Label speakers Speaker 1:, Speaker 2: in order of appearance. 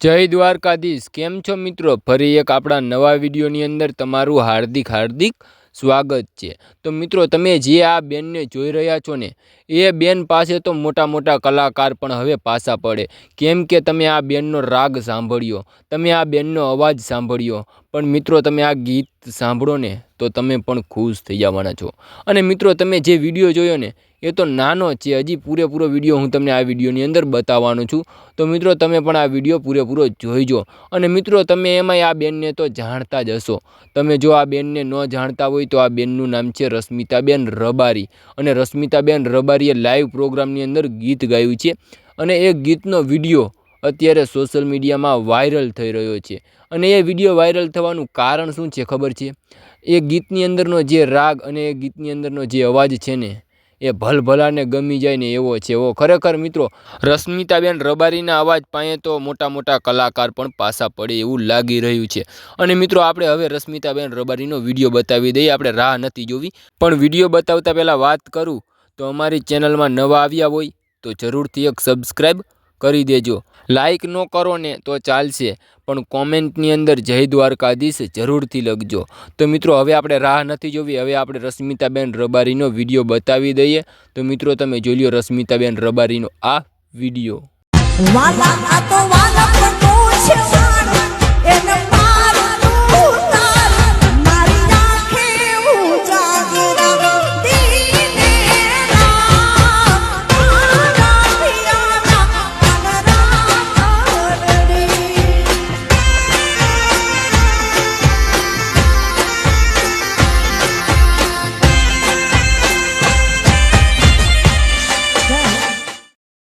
Speaker 1: જય દ્વારકાધીશ. કેમ છો મિત્રો? ફરી એક આપણા નવા વિડીયોની અંદર તમારું હાર્દિક હાર્દિક સ્વાગત છે. તો મિત્રો, તમે જે આ બેનને જોઈ રહ્યા છો ને, એ બેન પાસે તો મોટા મોટા કલાકાર પણ હવે પાછા પડે. કેમ કે તમે આ બેનનો રાગ સાંભળ્યો, તમે આ બેનનો અવાજ સાંભળ્યો પણ મિત્રો તમે આ ગીત સાંભળો ને તો તમે પણ ખુશ થઈ જવાના છો. અને મિત્રો તમે જે વીડિયો જોયો ને, એ તો નાનો છે. હજી પૂરેપૂરો વીડિયો હું તમને આ વિડીયોની અંદર બતાવવાનો છું. તો મિત્રો તમે પણ આ વીડિયો પૂરેપૂરો જોઈજો. અને મિત્રો તમે એમાંય આ બેનને તો જાણતા જ હશો. તમે જો આ બેનને ન જાણતા હોય તો આ બેનનું નામ છે રશ્મિતાબેન રબારી. અને રશ્મિતાબેન રબારીએ લાઈવ પ્રોગ્રામની અંદર ગીત ગાયું છે. અને એ ગીતનો વીડિયો અત્યારે સોશિયલ મીડિયામાં વાયરલ થઈ રહ્યો છે. અને એ વીડિયો વાયરલ થવાનું કારણ શું છે ખબર છે? એ ગીતની અંદરનો જે રાગ અને એ ગીતની અંદરનો જે અવાજ છે ને, એ ભલભલાને ગમી જાય ને એવો છે. એવો ખરેખર મિત્રો, રશ્મિતાબેન રબારીના અવાજ પાસે તો મોટા મોટા કલાકાર પણ પાછા પડે એવું લાગી રહ્યું છે. અને મિત્રો, આપણે હવે રશ્મિતાબેન રબારીનો વીડિયો બતાવી દઈએ. આપણે રાહ નથી જોવી. પણ વીડિયો બતાવતા પહેલાં વાત કરું. તો અમારી ચેનલમાં નવા આવ્યા હોય તો જરૂરથી એક સબસ્ક્રાઈબ કરી દેજો. લાઈક ન કરો ને તો ચાલશે, પણ કોમેન્ટની અંદર જય દ્વારકાધીશ જરૂરથી લખજો. તો મિત્રો, હવે આપણે રાહ નથી જોવી, હવે આપણે રશ્મિતાબેન રબારીનો વીડિયો બતાવી દઈએ. તો મિત્રો, તમે જોઈ લ્યો રશ્મિતાબેન રબારીનો આ વીડિયો.